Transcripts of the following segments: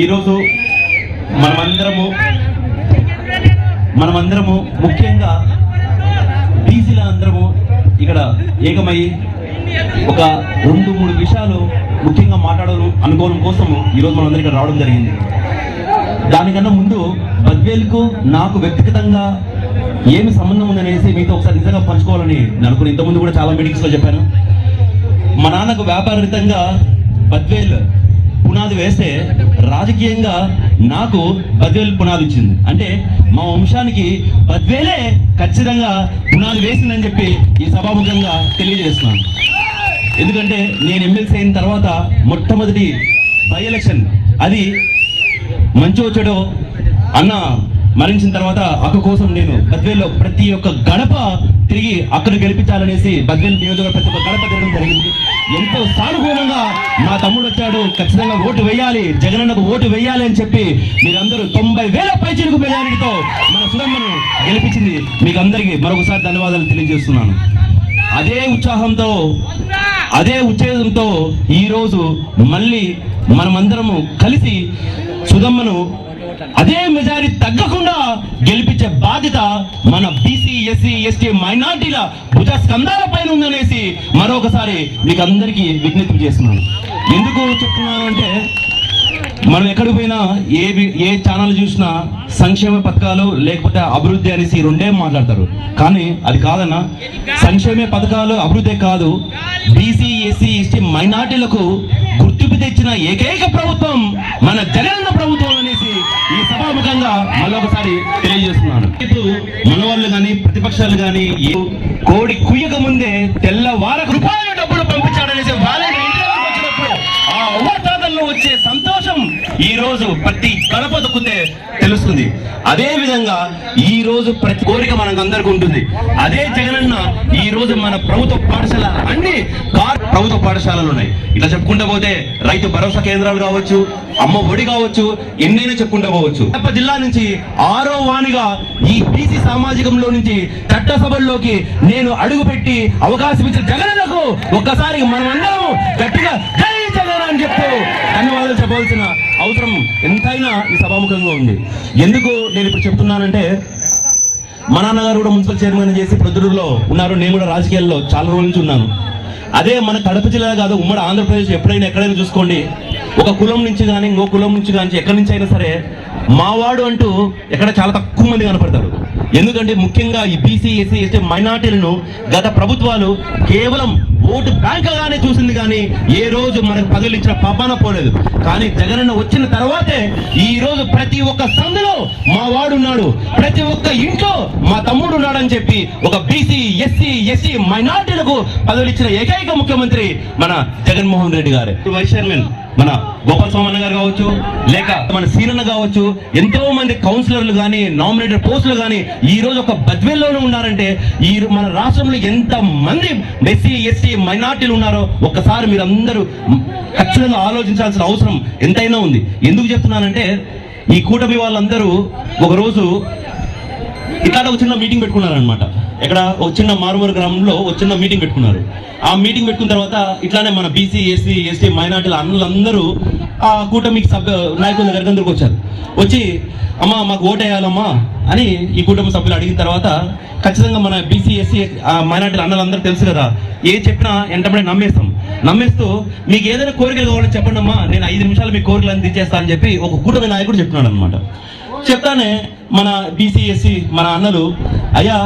ఈరోజు మనమందరము మనమందరము ముఖ్యంగా బీసీల అందరము ఇక్కడ ఏకమై ఒక రెండు మూడు విషయాలు ముఖ్యంగా మాట్లాడాలి అనుకోవడం కోసము ఈరోజు మనందరూ ఇక్కడ రావడం జరిగింది. దానికన్నా ముందు బద్వేల్కు నాకు వ్యక్తిగతంగా ఏమి సంబంధం ఉందనేసి మీతో ఒకసారి నిజంగా పంచుకోవాలని నేను అనుకుని ఇంతకుముందు కూడా చాలా మీటింగ్స్లో చెప్పాను. మా నాన్నకు వ్యాపారరితంగా బద్వేల్ పునాది వేస్తే రాజకీయంగా నాకు బద్వేలు పునాది ఇచ్చింది అంటే మా వంశానికి బద్వేలే ఖచ్చితంగా పునాది వేసిందని చెప్పి ఈ సభాముఖంగా తెలియజేస్తున్నాను. ఎందుకంటే నేను ఎమ్మెల్సీ అయిన తర్వాత మొట్టమొదటి బై ఎలక్షన్. అది మంచి చెడో అన్న మరణించిన తర్వాత అక్క కోసం నేను బద్వేలో ప్రతి ఒక్క గడప తిరిగి అక్కడ గెలిపించాలనేసి బద్వేల్ నియోజకవర్గ ప్రతి ఒక్క గడప తిరగడం జరిగింది. ఎంతో సానుకూలంగా మా తమ్ముడు వచ్చాడు. ఖచ్చితంగా ఓటు వేయాలి. జగనన్నకు ఓటు వేయాలి అని చెప్పి మీరందరూ తొంభై వేల పైచిలకు మెజారిటీతో మన సురమ్మను గెలిపించింది. మీకు అందరికీ మరొకసారి ధన్యవాదాలు తెలియజేస్తున్నాను. అదే ఉత్సాహంతో అదే ఉత్తేజంతో ఈ రోజు మళ్ళీ మనమందరము కలిసి సుధమ్మను అదే మెజారిటీ తగ్గకుండా గెలిపించే బాధ్యత మన బీసీ ఎస్సీ ఎస్టీ మైనార్టీల భుజ స్కంధాల పైన ఉందనేసి మరొకసారి మీకు అందరికీ విజ్ఞప్తి చేస్తున్నాను. ఎందుకు చెప్తున్నాను అంటే మనం ఎక్కడికి పోయినా ఏ ఏ ఛానల్ చూసినా సంక్షేమ పథకాలు లేకపోతే అభివృద్ధి అనేసి రెండే మాట్లాడతారు. కానీ అది కాదన్న సంక్షేమ పథకాలు అభివృద్ధి కాదు. బీసీ ఎస్సీ ఎస్టీ మైనార్టీలకు గుర్తింపు తెచ్చిన ఏకైక ప్రభుత్వం మన జగనన్న ప్రభుత్వం. ఈ సభాముఖంగా మళ్ళొకసారి తెలియజేస్తున్నాను. ఇప్పుడు మనవాళ్ళు కానీ ప్రతిపక్షాలు కానీ కోడి కుయ్యక ముందే తెల్లవార రూపాయల డబ్బులు పంపించాడనేసి వాళ్ళ వచ్చినప్పుడు ఆ అవ్వతాతల్లో వచ్చే సంతోషం ఈ రోజు ప్రతి కడప దొక్కితే తెలుస్తుంది. అదే విధంగా ఈ రోజు ప్రతి కోరిక మనకు అందరికి ఉంటుంది. అదే జగనన్న ఈ రోజు మన ప్రభుత్వ పాఠశాల అన్ని కార్ ప్రభుత్వ పాఠశాలలు ఉన్నాయి. ఇట్లా చెప్పుకుంటూ పోతే రైతు భరోసా కేంద్రాలు కావచ్చు అమ్మ ఒడి కావచ్చు ఎన్నైనా చెప్పుకుంటూ పోవచ్చు. జిల్లా నుంచి ఆరో వాణిగా ఈ బీసీ సామాజికంలో నుంచి చట్టసభల్లోకి నేను అడుగుపెట్టి అవకాశం ఇచ్చిన జగనన్నకు ఒక్కసారి మనమందరం గట్టిగా జగన్ అని చెప్తూ ధన్యవాదాలు చెప్పవలసిన అవసరం ఎంతైనా ఈ సభాముఖంగా ఉంది. ఎందుకు నేను ఇప్పుడు చెప్తున్నానంటే మా నాన్నగారు కూడా మున్సిపల్ చైర్మన్ చేసి ప్రొద్దుటూరులో ఉన్నారు. నేను కూడా రాజకీయాల్లో చాలా రోజుల నుంచి ఉన్నాను. అదే మన కడప జిల్లా కాదు ఉమ్మడి ఆంధ్రప్రదేశ్ ఎప్పుడైనా ఎక్కడైనా చూసుకోండి. ఒక కులం నుంచి కానీ ఇంకో కులం నుంచి కానీ ఎక్కడి నుంచి అయినా సరే మావాడు అంటూ ఎక్కడ చాలా తక్కువ మంది కనపడతారు. ఎందుకంటే ముఖ్యంగా ఈ బీసీ ఎస్సీ ఎస్టీ మైనార్టీలను గత ప్రభుత్వాలు కేవలం ఓటు బ్యాంకుగానే చూసింది కానీ ఏ రోజు మనకు పదవులు ఇచ్చిన పాపాన పోలేదు. కానీ జగనన్న వచ్చిన తర్వాతే ఈ రోజు ప్రతి ఒక్క సందులో మా వాడున్నాడు ప్రతి ఒక్క ఇంట్లో మా తమ్ముడు ఉన్నాడని చెప్పి ఒక బీసీ ఎస్సీ ఎస్సీ మైనార్టీలకు పదవులు ఇచ్చిన ఏకైక ముఖ్యమంత్రి మన జగన్మోహన్ రెడ్డి గారు. వైస్ చైర్మన్ మన గోపాల్ స్వామి గారు కావచ్చు లేక మన సీనన్న కావచ్చు ఎంతో మంది కౌన్సిలర్లు కానీ నామినేటెడ్ పోస్టులు కానీ ఈ రోజు ఒక బద్వేల్లోనే ఉన్నారంటే ఈ మన రాష్ట్రంలో ఎంత మంది ఎస్సీ ఎస్టీ మైనార్టీలు ఉన్నారో ఒక్కసారి మీరు అందరూ ఖచ్చితంగా ఆలోచించాల్సిన అవసరం ఎంతైనా ఉంది. ఎందుకు చెప్తున్నానంటే ఈ కూటమి వాళ్ళందరూ ఒకరోజు ఇక్కడ ఒక చిన్న మీటింగ్ పెట్టుకున్నారనమాట ఇక్కడ ఒక చిన్న మారుమూరు గ్రామంలో ఒక చిన్న మీటింగ్ పెట్టుకున్నారు. ఆ మీటింగ్ పెట్టుకున్న తర్వాత ఇట్లానే మన బీసీ ఎస్సీ ఎస్టీ మైనార్టీల అన్నులందరూ ఆ కూటమికి సభ్య నాయకుల దగ్గరికి అందరికి వచ్చారు. వచ్చి అమ్మా మాకు ఓటేయాలమ్మా అని ఈ కుటుంబ సభ్యులు అడిగిన తర్వాత ఖచ్చితంగా మన బీసీ ఎస్సీ మైనార్టీల అన్నలందరూ తెలుసు కదా ఏ చెప్పినా వెంటనే నమ్మేస్తాం. నమ్మేస్తూ మీకు ఏదైనా కోరికలు కావాలని చెప్పండి అమ్మా నేను ఐదు నిమిషాలు మీ కోరికలు అన్ని అని చెప్పి ఒక కూటమి నాయకుడు చెప్తున్నాడు అనమాట చెప్తానే మన బీసీఎస్సీ మన అన్నలు అయ్యా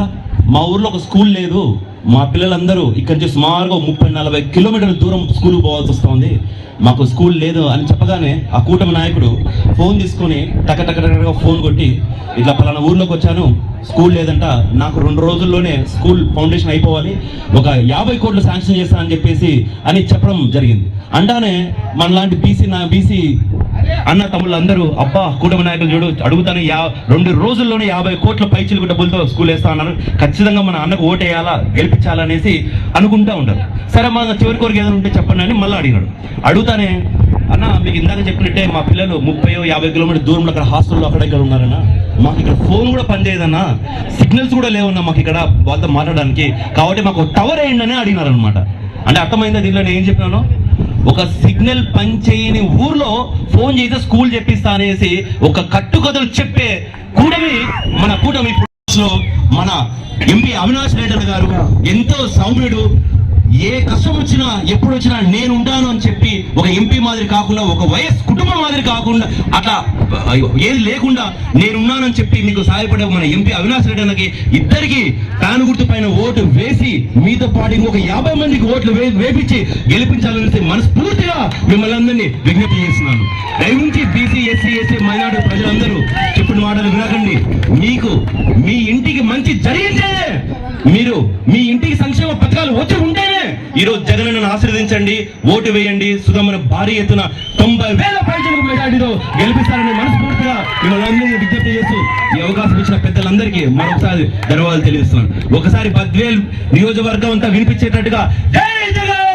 మా ఊర్లో ఒక స్కూల్ లేదు. మా పిల్లలందరూ ఇక్కడి నుంచి సుమారుగా ముప్పై నలభై కిలోమీటర్ల దూరం స్కూల్ పోవాల్సి వస్తుంది. మాకు స్కూల్ లేదు అని చెప్పగానే ఆ కూటమి నాయకుడు ఫోన్ తీసుకొని టక టక టకగా ఫోన్ కొట్టి ఇట్లా పలానా ఊర్లోకి వచ్చాను. స్కూల్ లేదంట. నాకు రెండు రోజుల్లోనే స్కూల్ ఫౌండేషన్ అయిపోవాలి. ఒక యాభై కోట్లు శాంక్షన్ చేస్తానని చెప్పేసి అని చెప్పడం జరిగింది. అంటానే మనలాంటి బీసీ నా బీసీ అన్న తమ్ముళ్ళందరూ అబ్బా కూటమి నాయకులు చూడు అడుగుతాను యా రెండు రోజుల్లోనే యాభై కోట్ల పైచిలకు డబ్బులతో స్కూల్ వేస్తా అన్నారు. ఖచ్చితంగా మన అన్నకు ఓటేయాలా గెలిపించాలనేసి అనుకుంటా ఉంటారు సరే మన చివరి కోరిక ఏదైనా ఉంటే చెప్పండి అని మళ్ళీ అడిగినాడు అడుగుతానే అన్న మీకు ఇందాక చెప్పినట్టే మా పిల్లలు ముప్పై యాభై కిలోమీటర్ దూరంలో అక్కడ హాస్టల్లో అక్కడ ఇక్కడ ఉన్నారన్న. మాకు ఇక్కడ ఫోన్ కూడా పనిచేయదన్నా. సిగ్నల్స్ కూడా లేవన్నా మాకు ఇక్కడ వాళ్ళతో మాట్లాడడానికి. కాబట్టి మాకు టవర్ వేయండి అని అడిగినారనమాట అంటే అర్థమైందా దీనిలో నేను ఏం చెప్పినాను? ఒక సిగ్నల్ పనిచేయని ఊర్లో ఫోన్ చేసి స్కూల్ చెప్పిస్తా అనేసి ఒక కట్టుకథలు చెప్పే కూడమి మన కూటమి లో మన ఎంపీ అవినాష్ రెడ్డి గారు ఎంతో సౌమ్యుడు ఏ కష్టం వచ్చినా ఎప్పుడు వచ్చినా నేను ఉంటాను అని చెప్పి ఒక ఎంపీ మాదిరి కాకుండా ఒక వైఎస్ కుటుంబం మాదిరి కాకుండా అట్లా అయ్యో, ఏది లేకుండా నేనున్నానని చెప్పి మీకు సహాయపడే మన ఎంపీ అవినాష్ రెడ్డి అన్నకి ఇద్దరికి తాను గుర్తు పైన ఓటు వేసి మీతో పాటు ఇంకొక యాభై మందికి ఓట్లు వేపించి గెలిపించాలని మనస్ఫూర్తిగా మిమ్మల్ని అందరినీ విజ్ఞప్తి చేస్తున్నాను. దయవుంచి బీసీ ఎస్సీ ఎస్సీ మైనార్టీ ప్రజలందరూ చెప్పిన మాటలు వినకండి. మీకు మీ ఇంటికి మంచి జరిగిందే మీరు మీ ఇంటికి సంక్షేమ పథకాలు వచ్చి ఈరోజు ఈ రోజు జగనన్నను ఆశీర్వదించండి ఓటు వేయండి. సుగమన భారీ ఎత్తున తొంభై వేల పైసలకు మెజార్టీతో గెలిపిస్తారని మనస్ఫూర్తిగా మిమ్మల్ని అందరినీ విజ్ఞప్తి చేస్తూ ఈ అవకాశం ఇచ్చిన పెద్దలందరికీ మరొకసారి ధన్యవాదాలు తెలియజేస్తున్నాను. ఒకసారి బద్వేల్ నియోజకవర్గం అంతా వినిపించేటట్టుగా జై జగన్!